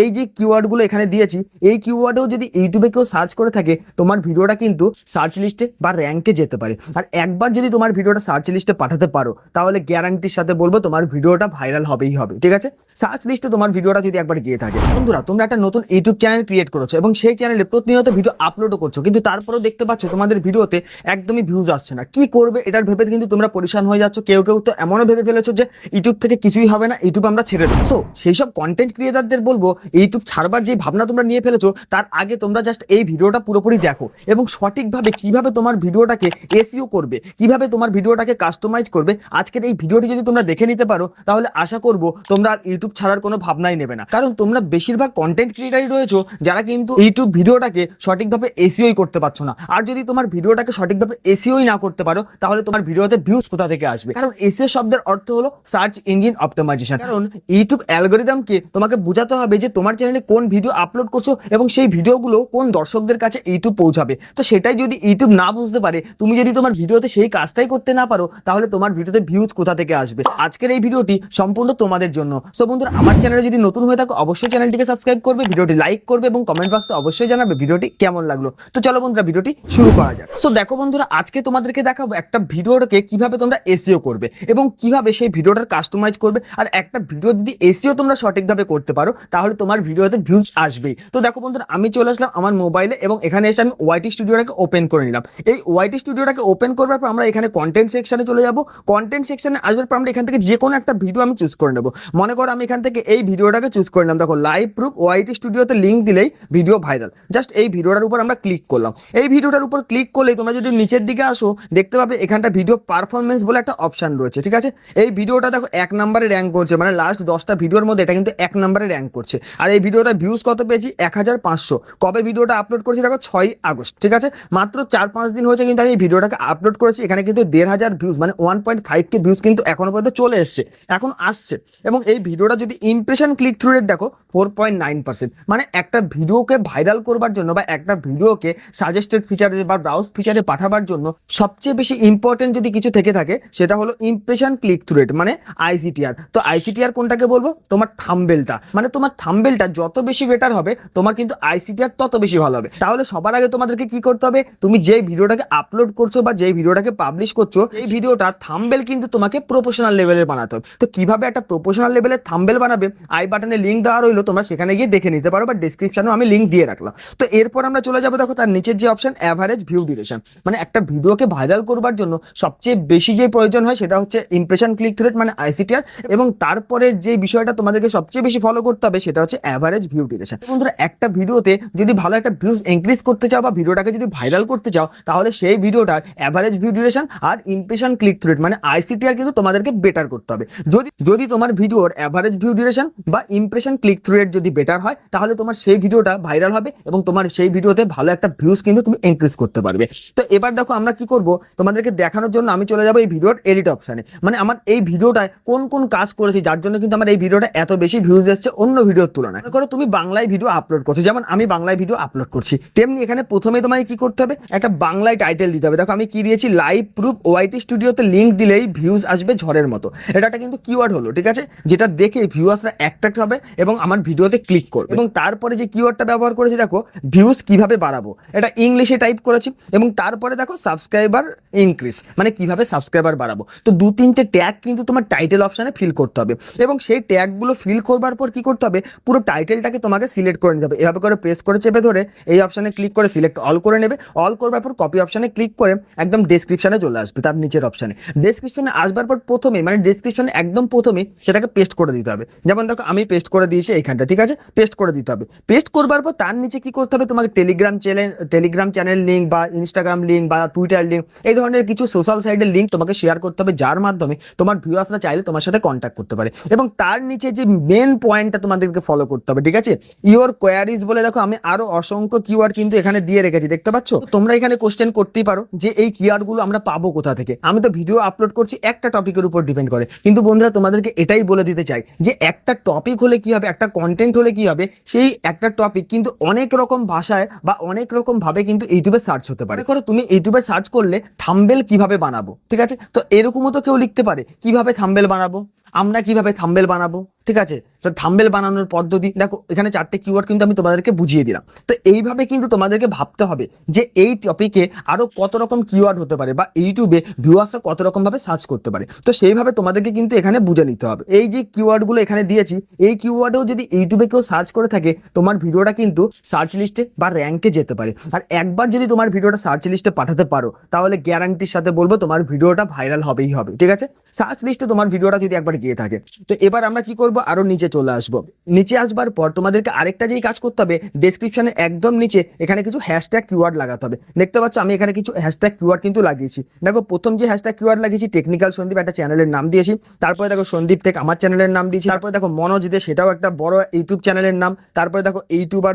এই যে কিওয়ার্ডগুলো এখানে দিয়েছি, এই কিওয়ার্ডেও যদি ইউটিউবে কেউ সার্চ করে থাকে, তোমার ভিডিওটা কিন্তু সার্চ লিস্টে বা র্যাঙ্কে যেতে পারে। আর একবার যদি তোমার ভিডিওটা সার্চ লিস্টে পাঠাতে পারো, তাহলে গ্যারান্টির সাথে বলব তোমার ভিডিওটা ভাইরাল হবেই হবে, ঠিক আছে? সার্চ লিস্টে তোমার ভিডিওটা যদি একবার গিয়ে থাকে। বন্ধুরা, তোমরা একটা নতুন ইউটিউব চ্যানেল ক্রিয়েট করেছ এবং সেই চ্যানেলে প্রতিনিয়ত ভিডিও আপলোডও করছ, কিন্তু তারপরেও দেখতে পাচ্ছ তোমাদের ভিডিওতে একদমই ভিউজ আসছে না। কি করবে এটার ভেবে কিন্তু তোমরা পরিশান হয়ে যাচ্ছ। কেউ কেউ তো এমনও ভেবে ফেলেছো যে ইউটিউব থেকে কিছুই হবে না ইউটিউব আমরা ছেড়ে দেবো। সো সেই সব কন্টেন্ট ক্রিয়েটারদের বলব ইউটিউব ছাড়বার যে ভাবনা তোমরা নিয়ে ফেলেছো, তার আগে তোমরা জাস্ট এই ভিডিওটা পুরোপুরি দেখো এবং সঠিকভাবে কীভাবে তোমার ভিডিওটাকে এসিও করবে, কীভাবে তোমার ভিডিওটাকে কাস্টমাইজ করবে, আজকের এই ভিডিওটি যদি তোমরা দেখে নিতে পারো, তাহলে আশা করব তোমরা আর ইউটিউব ছাড়ার কোনো ভাবনাই নেবে না। কারণ তোমরা বেশিরভাগ কন্টেন্ট ক্রিয়েটারই রয়েছো, যারা কিন্তু ইউটিউব ভিডিওটাকে সঠিকভাবে এসিওই করতে পারছ না। আর যদি তোমার ভিডিওটাকে সঠিকভাবে এসিওই না করতে পারো, তাহলে তোমার ভিডিওতে ভিউজ কোথা থেকে আসবে? কারণ এসিও শব্দের অর্থ হলো সার্চ ইঞ্জিন অপটিমাইজেশন কারণ ইউটিউব অ্যালগোরিদমকে তোমাকে বোঝাতে হবে যে তোমার চ্যানেলে কোন ভিডিও আপলোড করছ এবং সেই ভিডিওগুলো কোন দর্শকদের কাছে ইউটিউব পৌঁছাবে? তো সেটাই যদি ইউটিউব না বুঝতে পারে, তুমি যদি তোমার ভিডিওতে সেই কাজটাই করতে না পারো, তাহলে তোমার ভিডিওতে ভিউজ কোথা থেকে আসবে? আজকের এই ভিডিওটি সম্পূর্ণ তোমাদের জন্য। সো বন্ধুরা, আমার চ্যানেলে যদি নতুন হয়ে থাকো, অবশ্যই চ্যানেলটিকে সাবস্ক্রাইব করবে ভিডিওটি লাইক করবে এবং কমেন্ট বক্সে অবশ্যই জানাবে ভিডিওটি কেমন লাগল। তো চলো বন্ধুরা ভিডিওটি শুরু করা যাক। সো দেখো বন্ধুরা, আজকে তোমাদেরকে দেখাবো একটা ভিডিওটাকে কীভাবে তোমরা এসিও করবে এবং কীভাবে সেই ভিডিওটার কাস্টমাইজ করবে। আর একটা ভিডিও যদি এসিও তোমরা সঠিকভাবে করতে পারো, তাহলে তোমার ভিডিওতে ভিউজ আসবেই। তো দেখো বন্ধুরা, আমি চলে আসলাম আমার মোবাইলে এবং এখানে এসে আমি ওয়াইটি স্টুডিওটাকে ওপেন করে নিলাম। এই ওয়াইটি স্টুডিওটাকে ওপেন করবার পর আমরা এখানে কন্টেন্ট সেকশনে চলে যাব। কন্টেন্ট সেকশনে আসবার পর আমরা এখান থেকে যে কোনো একটা ভিডিও আমি চুজ করে নেব। মনে করো আমি এখান থেকে এই ভিডিওটাকে চুজ করে নিলাম। দেখো লাইভ প্রুফ ওয়াইটি স্টুডিওতে লিঙ্ক দিলেই ভিডিও ভাইরাল জাস্ট এই ভিডিওটার উপর আমরা ক্লিক করলাম। এই ভিডিওটার উপর ক্লিক করলেই তোমরা যদি নিচের দিকে আসো, দেখতে পাবে এখানটা ভিডিও পারফরমেন্স বলে একটা অপশন রয়েছে, ঠিক আছে? এই ভিডিওটা দেখো এক নম্বরে র্যাঙ্ক করছে মানে লাস্ট দশটা ভিডিওর মধ্যে এটা কিন্তু এক নম্বরে র্যাঙ্ক করছে। আর এই ভিডিওটা ভিউজ কত পেয়েছি? এক হাজার পাঁচশো। কবে ভিডিওটা আপলোড করেছি? দেখো ছয় আগস্ট, ঠিক আছে? মাত্র চার পাঁচ দিন হয়েছে কিন্তু আমি এই ভিডিওটাকে আপলোড করেছি। এখানে কিন্তু দেড় হাজার ভিউজ মানে one point five K views কিন্তু এখনও পর্যন্ত চলে এসছে, এখন আসছে। এবং এই ভিডিওটা যদি ইমপ্রেশন ক্লিক থ্রু রেট দেখো ফোর পয়েন্ট নাইন পার্সেন্ট মানে একটা ভিডিওকে ভাইরাল করবার জন্য বা একটা ভিডিওকে সাজেস্টেড ফিচারে বা ব্রাউজ ফিচারে পাঠাবার জন্য সবচেয়ে বেশি ইম্পর্টেন্ট যদি কিছু থেকে থাকে, সেটা হলো ইমপ্রেশন ক্লিক থ্রু রেট মানে আইসিটিআর তো আইসিটিআর কোনটাকে বলব? তোমার থাম্বেলটা মানে তোমার থাম্বেলটা যত বেশি বেটার হবে, তোমার কিন্তু আইসিটিআর তত বেশি ভালো হবে। তাহলে সবার আগে তোমাদেরকে কি করতে হবে? তুমি যে ভিডিওটাকে আপলোড করছ বা যে ভিডিওটাকে পাবলিশ করছ, এই ভিডিওটা থাম্বেল কিন্তু তোমাকে প্রফেশনাল লেভেলের বানাতে হবে। তো কীভাবে একটা প্রফেশনাল লেভেলের থাম্বেল বানাবে? আই বাটনে লিঙ্ক দেওয়া রইল, তোমরা সেখানে গিয়ে দেখে নিতে পারো বা ডিসক্রিপশনেও আমি লিঙ্ক দিয়ে রাখলাম। তো এরপর আমরা চলে যাব, দেখো তার নিচের যে অপশন অ্যাভারেজ ভিউ ডিউরেশন মানে একটা ভিডিওকে ভাইরাল করবার জন্য সবচেয়ে বেশি যে প্রয়োজন হয়, সেটা হচ্ছে ইমপ্রেশন ক্লিক থ্রেট মানে আইসিটিআর এবং তারপরে যে বিষয়টা তোমাদেরকে সবচেয়ে বেশি ফলো করতে হবে, সেটা হচ্ছে অ্যাভারেজ ভিউ ডিউরেশন বন্ধুরা, একটা ভিডিওতে যদি ভালো একটা ভিউজ ইনক্রিজ করতে চাও বা ভিডিওটাকে যদি ভাইরাল করতে চাও, তাহলে সেই ভিডিওটার অ্যাভারেজ ভিউ ডিউরেশন আর ইমপ্রেশন ক্লিক থ্রেট মানে আইসিটিআর কিন্তু তোমাদেরকে বেটার করতে হবে। যদি যদি তোমার ভিডিওর অ্যাভারেজ ভিউ ডিউরেশন বা ইমপ্রেশন ক্লিক থ্রু রেট যদি বেটার হয়, তাহলে তোমার সেই ভিডিওটা ভাইরাল হবে এবং তোমার সেই ভিডিওতে ভালো একটা ভিউজ কিন্তু তুমি ইনক্রিজ করতে পারবে। তো এবার দেখো আমরা কি করব? তোমাদেরকে দেখানোর জন্য আমি চলে যাব এই ভিডিওর এডিট অপশানে মানে আমার এই ভিডিওটায় কোন কোন কাজ করেছি, যার জন্য কিন্তু আমার এই ভিডিওটা এত বেশি ভিউজ এসছে অন্য ভিডিওর তুলনায়। করো তুমি বাংলায় ভিডিও আপলোড করছ, যেমন আমি বাংলায় ভিডিও আপলোড করছি। তেমনি এখানে প্রথমে তোমায় কি করতে হবে? একটা বাংলায় টাইটেল দিতে হবে। দেখো আমি কি দিয়েছি? লাইভ প্রুফ ওয়াইটি স্টুডিওতে লিঙ্ক দিলেই ভিউজ আসবে ঝড়ের মতো। এটা একটা কিন্তু কিওয়ার্ড হলো, ঠিক আছে? যেটা দেখে ভিউয়ার্সরা অ্যাট্রাক্ট হবে এবং আমার ভিডিওতে ক্লিক করবে। এবং তারপরে যে কিওয়ার্ডটা ব্যবহার করেছি, দেখো ভিউজ কীভাবে বাড়াবো? এটা ইংলিশে টাইপ করেছি এবং তারপরে দেখো সাবস্ক্রাইবার ইনক্রিজ মানে কীভাবে সাবস্ক্রাইবার বাড়াবো? তো দু তিনটে ট্যাগ কিন্তু তোমার টাইটেল অপশানে ফিল করতে হবে। এবং সেই ট্যাগগুলো ফিল করবার পর কি করতে হবে? পুরো টাইটেলটাকে তোমাকে সিলেক্ট করে নিতে হবে। এভাবে করে প্রেস করে চেপে ধরে এই অপশানে ক্লিক করে সিলেক্ট অল করে নেবে। অল করবার পর কপি অপশানে ক্লিক করে একদম ডেসক্রিপশানে চলে আসবে, তার নিচের অপশানে ডেসক্রিপশনে আসবার পর প্রথমে মানে ডেসক্রিপশনে একদম প্রথমে সেটাকে পেস্ট করে দিতে হবে। যেমন দেখো, আমি পেস্ট করে দিয়েছি এইখানটা, ঠিক আছে? পেস্ট করে দিতে হবে। পেস্ট করবার পর তার নিচে কি করতে হবে? তোমাকে Telegram channel Telegram channel link বা ইনস্টাগ্রাম লিঙ্ক বা টুইটার লিঙ্ক এই ধরনের কিছু সোশ্যাল সাইটের লিঙ্ক তোমাকে শেয়ার করতে হবে, যার মাধ্যমে তোমার ভিউয়ার্সরা চাইলে তোমার সাথে কন্ট্যাক্ট করতে পারে। এবং তার নিচে যে মেন পয়েন্টটা তোমাদেরকে ফলো করতে হবে, ঠিক আছে? ইওর কোয়ারিজ বলে দেখো, আমি আরও অসংখ্য কিওয়ার্ড কিন্তু এখানে দিয়ে রেখেছি, দেখতে পাচ্ছ? তোমরা এখানে কোশ্চেন করতেই পারো যে এই কিওয়ার্ডগুলো আমরা পাবো কোথা থেকে। আমি তো ভিডিও আপলোড করছি, একটা টপিকের উপর ডিপেন্ড করে। কিন্তু বন্ধুরা, তোমাদেরকে এটাই বলে দিতে চাই যে একটা টপিক হলে কি হবে, একটা কন্টেন্ট হলে কি হবে, সেই একটা টপিক কিন্তু অনেক রকম ভাষায় বা অনেক রকম ভাবে কিন্তু ইউটিউবে সার্চ হতে পারে। করো, তুমি ইউটিউবে সার্চ করলে থাম্বেল কীভাবে বানাবো, ঠিক আছে? তো এরকমও তো কেউ লিখতে পারে। কীভাবে থাম্বেল বানাবো? আমরা কীভাবে থাম্বেল বানাবো? ঠিক আছে? তো থাম্বেল বানানোর পদ্ধতি, দেখো, এখানে চারটে কিওয়ার্ড কিন্তু আমি তোমাদেরকে বুঝিয়ে দিলাম। তো এইভাবে কিন্তু তোমাদেরকে ভাবতে হবে যে এই টপিকে আরও কত রকম কিওয়ার্ড হতে পারে বা ইউটিউবে ভিউয়ার্সরা কত রকমভাবে সার্চ করতে পারে। তো সেইভাবে তোমাদেরকে কিন্তু এখানে বুঝে নিতে হবে। এই যে কিওয়ার্ডগুলো এখানে দিয়েছি, এই কিওয়ার্ডেও যদি ইউটিউবে কেউ সার্চ করে থাকে, তোমার ভিডিওটা কিন্তু সার্চ লিস্টে বা র্যাঙ্কে যেতে পারে। আর একবার যদি তোমার ভিডিওটা সার্চ লিস্টে পাঠাতে পারো, তাহলে গ্যারান্টির সাথে বলব তোমার ভিডিওটা ভাইরাল হবেই হবে, ঠিক আছে? সার্চ লিস্টে তোমার ভিডিওটা যদি একবার গিয়ে থাকে। তো এবার আমরা কি করব? আরও নিচে চলে আসব। নিচে আসবার পর তোমাদেরকে আরেকটা যেই কাজ করতে হবে ডেসক্রিপশনে একদম নিচে এখানে কিছু হ্যাশট্যাগ কিওয়ার্ড লাগাতে হবে। দেখতে পাচ্ছ, আমি এখানে কিছু হ্যাশট্যাগ কিওয়ার্ড কিন্তু লাগিয়েছি। দেখো, প্রথম যে হ্যাশট্যাগ কিওয়ার্ড লাগিয়েছি টেকনিক্যাল সন্দীপ একটা চ্যানেলের নাম দিয়েছি। তারপরে দেখো, সন্দীপ টেক আমার চ্যানেলের নাম দিয়েছি। তারপরে দেখো, মনোজ দে, সেটাও একটা বড় ইউটিউব চ্যানেলের নাম। তারপরে দেখো ইউটিউবার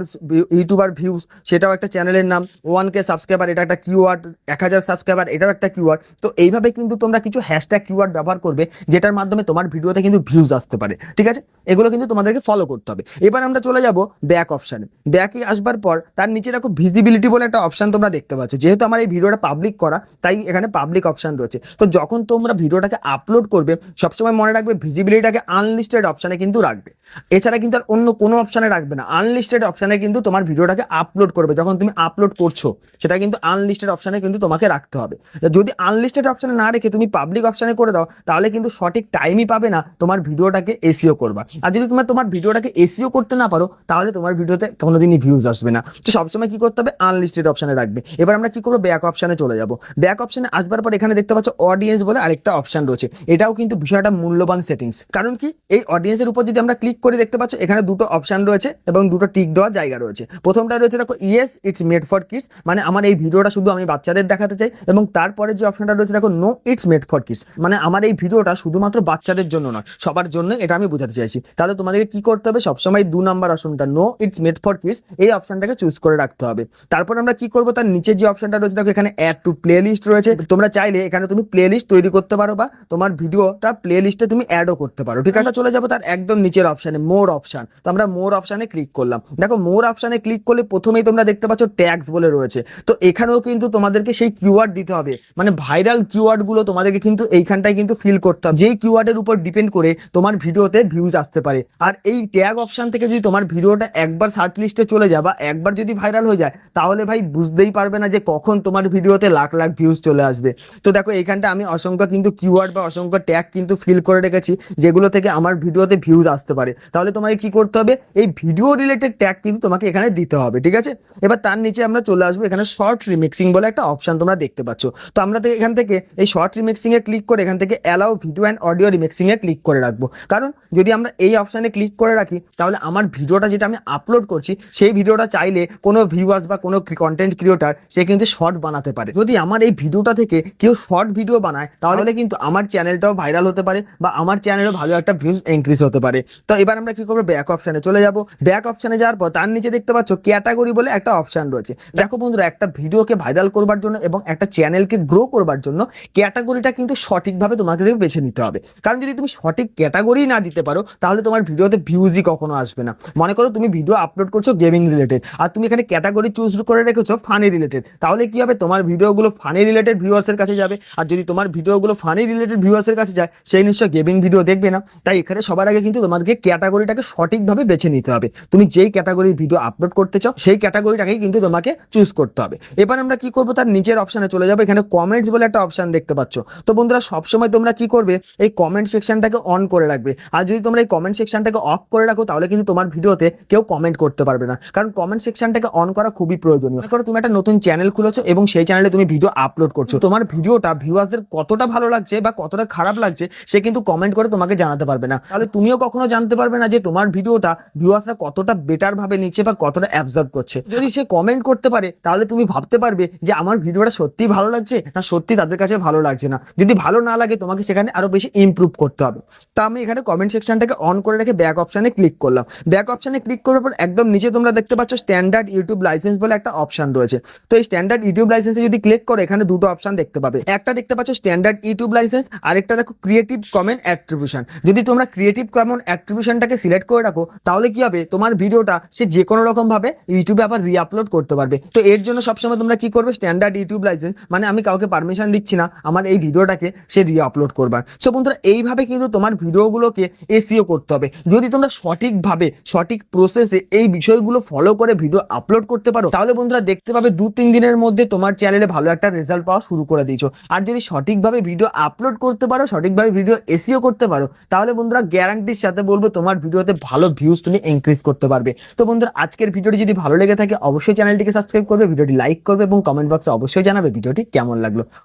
ইউটিউবার ভিউজ সেটাও একটা চ্যানেলের নাম। ওয়ান কে সাবস্ক্রাইবার এটা একটা কিওয়ার্ড এক হাজার সাবস্ক্রাইবার এটাও একটা কিওয়ার্ড তো এইভাবে কিন্তু তোমরা কিছু হ্যাশট্যাগ কিওয়ার্ড ব্যবহার করবে, যেটার মাধ্যমে তোমার ভিডিওতে কিন্তু ভিউজ আসতে পারে। ঠিক আছে? এগুলো কিন্তু তোমাদেরকে ফলো করতে হবে। এবার আমরা চলে যাব ব্যাক অপশানে ব্যাকে আসবার পর তার নিচে দেখো ভিজিবিলিটি বলে একটা অপশান তোমরা দেখতে পাচ্ছ। যেহেতু আমার এই ভিডিওটা পাবলিক করা, তাই এখানে পাবলিক অপশান রয়েছে। তো যখন তোমরা ভিডিওটাকে আপলোড করবে, সবসময় মনে রাখবে ভিজিবিলিটিটাকে আনলিস্টেড অপশানে কিন্তু রাখবে। এছাড়া কিন্তু আর অন্য কোনো অপশানে রাখবে না। আনলিস্টেড অপশানে কিন্তু তোমার ভিডিওটাকে আপলোড করবে। যখন তুমি আপলোড করছ, সেটা কিন্তু আনলিস্টেড অপশানে কিন্তু তোমাকে রাখতে হবে। যদি আনলিস্টেড অপশানে না রেখে তুমি পাবলিক অপশানে করে দাও, তাহলে কিন্তু সঠিক টাইমই পাবে না তোমার ভিডিওটাকে এসিও করবা। আর যদি তোমার তোমার ভিডিওটাকে এসিও করতে না পারো, তাহলে তোমার ভিডিওতে কোনোদিনই ভিউজ আসবে না। তো সবসময় কি করতে হবে? আনলিস্টেড অপশানে রাখবে। এবার আমরা কি করব? ব্যাক অপশানে চলে যাব। ব্যাক অপশানে আসবার পর এখানে দেখতে পাচ্ছ অডিয়েন্স বলে আরেকটা অপশান রয়েছে। এটাও কিন্তু বিষয়টা মূল্যবান সেটিংস কারণ কি? এই অডিয়েন্সের উপর যদি আমরা ক্লিক করে দেখতে পাচ্ছ, এখানে দুটো অপশান রয়েছে এবং দুটো টিক দেওয়ার জায়গা রয়েছে। প্রথমটা রয়েছে দেখো yes it's made for kids মানে আমার এই ভিডিওটা শুধু আমি বাচ্চাদের দেখাতে চাই। এবং তারপরে যে অপশনটা রয়েছে দেখো no it's made for kids মানে আমার এই ভিডিওটা শুধুমাত্র বাচ্চাদের জন্য নয়, সবার জন্য এটা আমি বোঝাতে চাইছি। তাহলে তোমাদেরকে কি করতে হবে? সবসময় দু নম্বর অপশনটা no it's made for kids এই অপশনটাকে চুজ করে রাখতে হবে। তারপর আমরা কি করব? তার নিচে যে অপশনটা রয়েছে, দেখো এখানে অ্যাড টু প্লে লিস্ট রয়েছে। তোমরা চাইলে এখানে তুমি প্লে লিস্ট তৈরি করতে পারো বা তোমার ভিডিওটা প্লে লিস্টে তুমি অ্যাডও করতে পারো। ঠিক আছে? চলে যাব তার একদম নিচের অপশানে মোর অপশন তো আমরা মোর অপশানে ক্লিক করলাম। দেখো মোর অপশানে ক্লিক করলে প্রথমেই তোমরা দেখতে পাচ্ছ ট্যাগস বলে রয়েছে। তো এখানেও কিন্তু তোমাদেরকে সেই কিওয়ার্ড দিতে হবে। মানে ভাইরাল কিওয়ার্ডগুলো তোমাদেরকে কিন্তু এইখানটায় কিন্তু ফিল করতে হবে। যেই কিওয়ার্ডের উপর ডিপেন্ড করে তোমার ভিডিওতে ভিউজ আসতে পারে। আর এই ট্যাগ অপশন থেকে যদি তোমার ভিডিওটা একবার সার্চ লিস্টে চলে যায় বা একবার যদি ভাইরাল হয়ে যায়, তাহলে ভাই বুঝতেই পারবে না যে কখন তোমার ভিডিওতে লাখ লাখ ভিউজ চলে আসবে। তো দেখো, এইখানটা আমি অসংখ্য কিন্তু কিওয়ার্ড বা অসংখ্য ট্যাগ কিন্তু ফিল করে রেখেছি, যেগুলো থেকে আমার ভিডিওতে ভিউজ আসতে পারে। তাহলে তোমাকে কি করতে হবে? এই ভিডিও রিলেটেড ট্যাগ কিন্তু তোমাকে এখানে দিতে হবে, ঠিক আছে? এবার তার নিচে আমরা চলে আসব, এখানে শর্ট রিমিক্সিং বলে একটা অপশন তোমরা দেখতে পাচ্ছ। তো আমরা এখান থেকে এই শর্ট রিমিক্সিংয়ে ক্লিক করে এখান থেকে allow video and audio remixing A click করে রাখব। কারণ যদি আমরা এই অপশানে ক্লিক করে রাখি, তাহলে আমার ভিডিওটা যেটা আমি আপলোড করছি, সেই ভিডিওটা চাইলে কোনো ভিউয়ার্স বা কোনো কন্টেন্ট ক্রিয়েটার সে কিন্তু শর্ট বানাতে পারে। যদি আমার এই ভিডিওটা থেকে কেউ শর্ট ভিডিও বানায়, তাহলে কিন্তু আমার চ্যানেলটাও ভাইরাল হতে পারে বা আমার চ্যানেলও ভালো একটা ভিউজ ইনক্রিজ হতে পারে। তো এবার আমরা কি করব? ব্যাক অপশানে চলে যাব। ব্যাক অপশানে যাওয়ার পর তার নিচে দেখতে পাচ্ছ ক্যাটাগরি বলে একটা অপশান রয়েছে। দেখো বন্ধুরা, একটা ভিডিওকে ভাইরাল করবার জন্য এবং একটা চ্যানেলকে গ্রো করবার জন্য ক্যাটাগরিটা কিন্তু সঠিকভাবে তোমাকে বেছে নিতে হবে। কারণ যদি তুমি সঠিক ক্যাটাগরি না দিতে পারো তাহলে তোমার ভিডিওতে ভিউজই কখনো আসবে না। মনে করো তুমি ভিডিও আপলোড করছ গেমিং রিলেটেড আর তুমি এখানে ক্যাটাগরি চুজ করে রেখেছো ফানি রিলেটেড তাহলে কি হবে? তোমার ভিডিওগুলো ফানি রিলেটেড ভিউয়ার্সের কাছে যাবে, আর যদি তোমার ভিডিওগুলো ফানি রিলেটেড ভিউয়ার্সের কাছে যায়, সেই নিশ্চয় গেমিং ভিডিও দেখবে না। তাই এখানে সবার আগে কিন্তু তোমাদেরকে ক্যাটাগরিটাকে সঠিকভাবে বেছে নিতে হবে। তুমি যেই ক্যাটাগরির ভিডিও আপলোড করতে চাও, সেই ক্যাটাগরিটাকেই কিন্তু তোমাকে চুজ করতে হবে। এবার আমরা কি করব? তার নিচের অপশানে চলে যাব। এখানে কমেন্টস বলে একটা অপশান দেখতে পাচ্ছ। তো বন্ধুরা, সবসময় তোমরা কি করবে? এই কমেন্ট সেকশনটাকে অন করে রাখবে। আর যদি তোমরা এই কমেন্ট সেকশনটাকে অফ করে রাখো, তাহলে কিন্তু তোমার ভিডিওতে কেউ কমেন্ট করতে পারবে না। কারণ কমেন্ট সেকশনটাকে অন করা খুবই প্রয়োজনীয়। কারণ তুমি একটা নতুন চ্যানেল খুলেছো এবং সেই চ্যানেলে তুমি ভিডিও আপলোড করছ। তোমার ভিডিওটা ভিউয়ার্সদের কতটা ভালো লাগছে বা কতটা খারাপ লাগছে, সে কিন্তু কমেন্ট করে তোমাকে জানাতে পারবে না। তাহলে তুমিও কখনো জানতে পারবে না যে তোমার ভিডিওটা ভিউয়ার্সরা কতটা বেটার ভাবে নিচ্ছে বা কতটা অ্যাবজর্ভ করছে। যদি সে কমেন্ট করতে পারে, তাহলে তুমি ভাবতে পারবে যে আমার ভিডিওটা সত্যি ভালো লাগছে না সত্যি তাদের কাছে ভালো লাগছে না। যদি ভালো না লাগে, তোমাকে সেখানে আরও বেশি ইমপ্রুভ করতে হবে। তা আমি এখানে কমেন্ট সেকশনটাকে অন করে রেখে ব্যাক অপশনে ক্লিক করলাম। ব্যাক অপশনে ক্লিক করার পর একদম নিচে তোমরা দেখতে পাচ্ছ স্ট্যান্ডার্ড ইউটিউব লাইসেন্স বলে একটা অপশন রয়েছে। তো এই স্ট্যান্ডার্ড ইউটিউব লাইসেন্সে যদি ক্লিক করো, এখানে দুটো অপশন দেখতে পাবে। একটা দেখতে পাচ্ছ স্ট্যান্ডার্ড ইউটিউব লাইসেন্স আরেকটা দেখো ক্রিয়েটিভ কমেন্ট অ্যাট্রিবিউশন যদি তোমরা ক্রিয়েটিভ কমেন্ট অ্যাট্রিবিউশনটাকে সিলেক্ট করে রাখো, তাহলে কি হবে? তোমার ভিডিওটা সে যে কোনো রকম ভাবে ইউটিউবে আবার রি আপলোড করতে পারবে। তো এর জন্য সবসময় তোমরা কি করবে? স্ট্যান্ডার্ড ইউটিউব লাইসেন্স মানে আমি কাউকে পারমিশন দিচ্ছি না আমার এই ভিডিওটাকে সে রি আপলোড করবার। সো বন্ধুরা, এইভাবে কিন্তু তোমার ভিডিওগুলোকে এসিও করতে হবে। যদি তোমরা সঠিকভাবে, সঠিক প্রসেসে এই বিষয়গুলো ফলো করে ভিডিও আপলোড করতে পারো, তাহলে বন্ধুরা দেখতে পাবে দু তিন দিনের মধ্যে তোমার চ্যানেলে ভালো একটা রেজাল্ট পাওয়া শুরু করে দিয়েছ। আর যদি সঠিকভাবে ভিডিও আপলোড করতে পারো, সঠিকভাবে ভিডিও এসিও করতে পারো, তাহলে বন্ধুরা গ্যারান্টির সাথে বলব তোমার ভিডিওতে ভালো ভিউজ তুমি ইনক্রিজ করতে পারবে। তো বন্ধুরা, আজকের ভিডিওটি যদি ভালো লেগে থাকে, অবশ্যই চ্যানেলটিকে সাবস্ক্রাইব করবে ভিডিওটি লাইক করবে এবং কমেন্ট বক্সে অবশ্যই জানাবে ভিডিওটি কেমন লাগল।